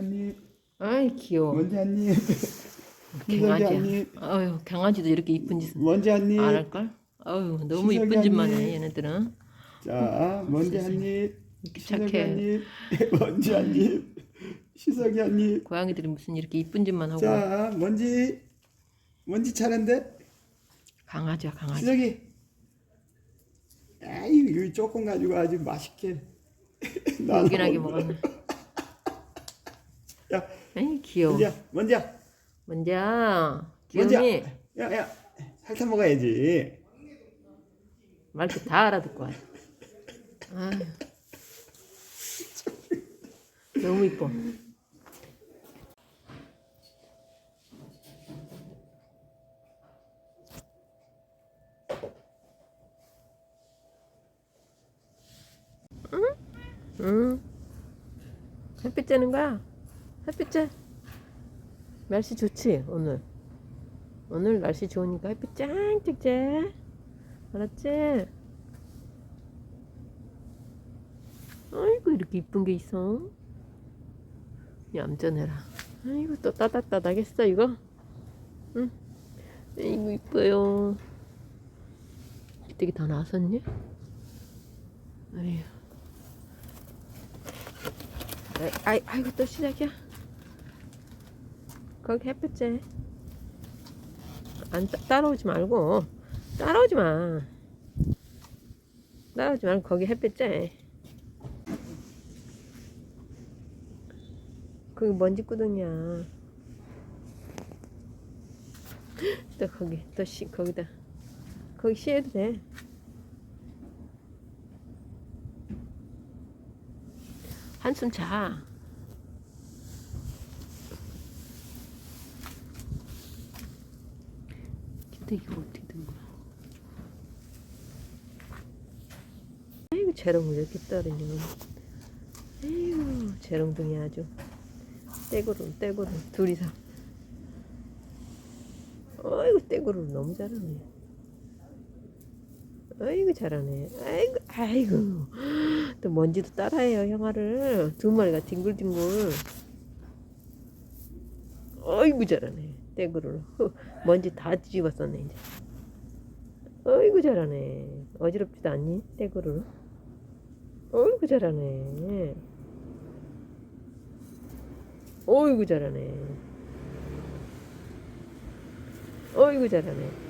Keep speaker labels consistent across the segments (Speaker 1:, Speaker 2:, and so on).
Speaker 1: 한입
Speaker 2: 아이 귀여워. 강아지야.
Speaker 1: 한입
Speaker 2: 아유 강아지도 이렇게 이쁜
Speaker 1: 먼지 한입
Speaker 2: 안 할걸? 아유 너무 이쁜 짓만
Speaker 1: 언니.
Speaker 2: 해 얘네들은.
Speaker 1: 자 시석이
Speaker 2: 착해.
Speaker 1: 한입 시석이 한입
Speaker 2: 고양이들이 무슨 이렇게 이쁜 짓만 하고
Speaker 1: 자 먼지 먼지 차례인데
Speaker 2: 강아지야 강아지.
Speaker 1: 시석이 아이 이거 조금 가지고 아주 맛있게 나눠.
Speaker 2: 먹었네.
Speaker 1: 야
Speaker 2: 에이 귀여워.
Speaker 1: 먼지야 먼지야
Speaker 2: 먼지야
Speaker 1: 먼지야
Speaker 2: 귀여니
Speaker 1: 야야 살짝 먹어야지
Speaker 2: 말도 다 알아듣고 와. 아유. 너무 이뻐. 응? 응. 햇빛 쬐는 거야? 햇빛 쬐. 날씨 좋지 오늘. 오늘 날씨 좋으니까 햇빛 짱짱 쬐. 알았지? 아이고 이렇게 이쁜 게 있어. 얌전해라. 아이고 또 따닥따닥했어 이거. 응. 아이고 이뻐요. 기대기 다 나왔었니? 아이, 아이고 또 시작이야. 거기 햇볕째. 안 따, 따라오지 말고 따라오지 마. 따라오지 말고 거기 햇볕째. 거기 먼지구덩이야. 또 거기 또 시, 거기다 거기 쉬어도 돼. 한숨 자. 근데 이거 어떻게 된 거야? 아이고 재롱을 이렇게 떨어지는 아이고 재롱둥이 아주. 떼구름 떼구름 둘이서. 아이고 떼구름 너무 잘하네. 아이고 잘하네. 아이고 아이고. 또 먼지도 따라해요 형아를. 두 마리가 뒹굴뒹굴. 아이고 잘하네 떼구름 먼지 다 뒤집었었네 이제. 아이고 잘하네. 어지럽지도 않니? 떼구름 어이구 잘하네. 어이구 잘하네. 어이구 잘하네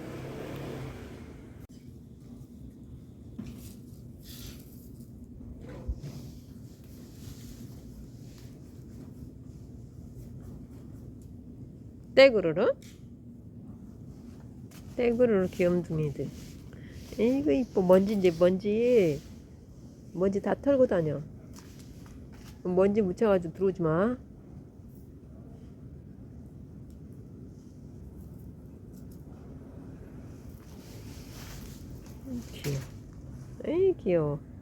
Speaker 2: 떼구르르? 떼구르르 귀염둥이들. 이거 이뻐. 먼지 이제 먼지. 먼지 다 털고 다녀. 먼지 묻혀가지고 들어오지 마. 귀여워. 에이 귀여워